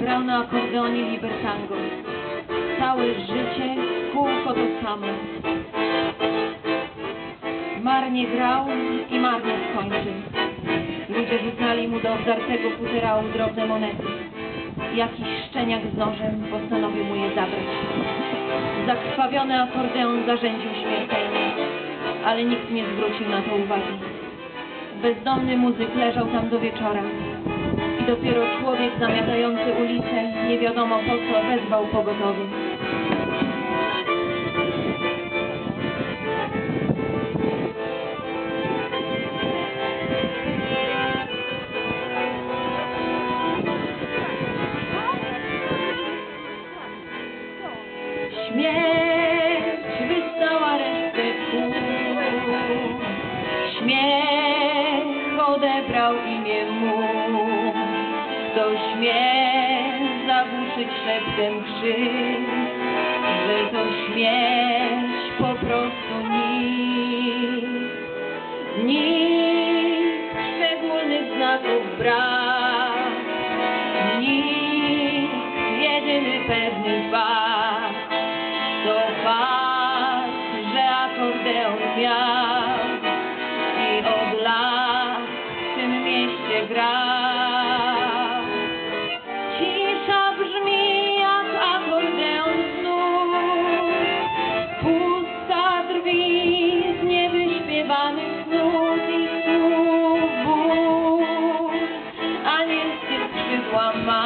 grał na akordeonie libertango. Całe życie kółko to samo. Marnie grał i marnie skończył. Ludzie rzucali mu do obdartego futerału drobne monety. Jakiś szczeniak z nożem postanowił mu je zabrać. Zakrwawiony akordeon zarzędził śmiertelnie, ale nikt nie zwrócił na to uwagi. Bezdomny muzyk leżał tam do wieczora i dopiero człowiek zamiatający ulicę, nie wiadomo po co, wezwał pogotowie. Śmierć wystała resztę. Śmiech odebrał imię mu. To śmiech zagłuszyć szeptem krzyk, że to śmierć po prostu nikt. Nikt szczególnych znaków brak. one more.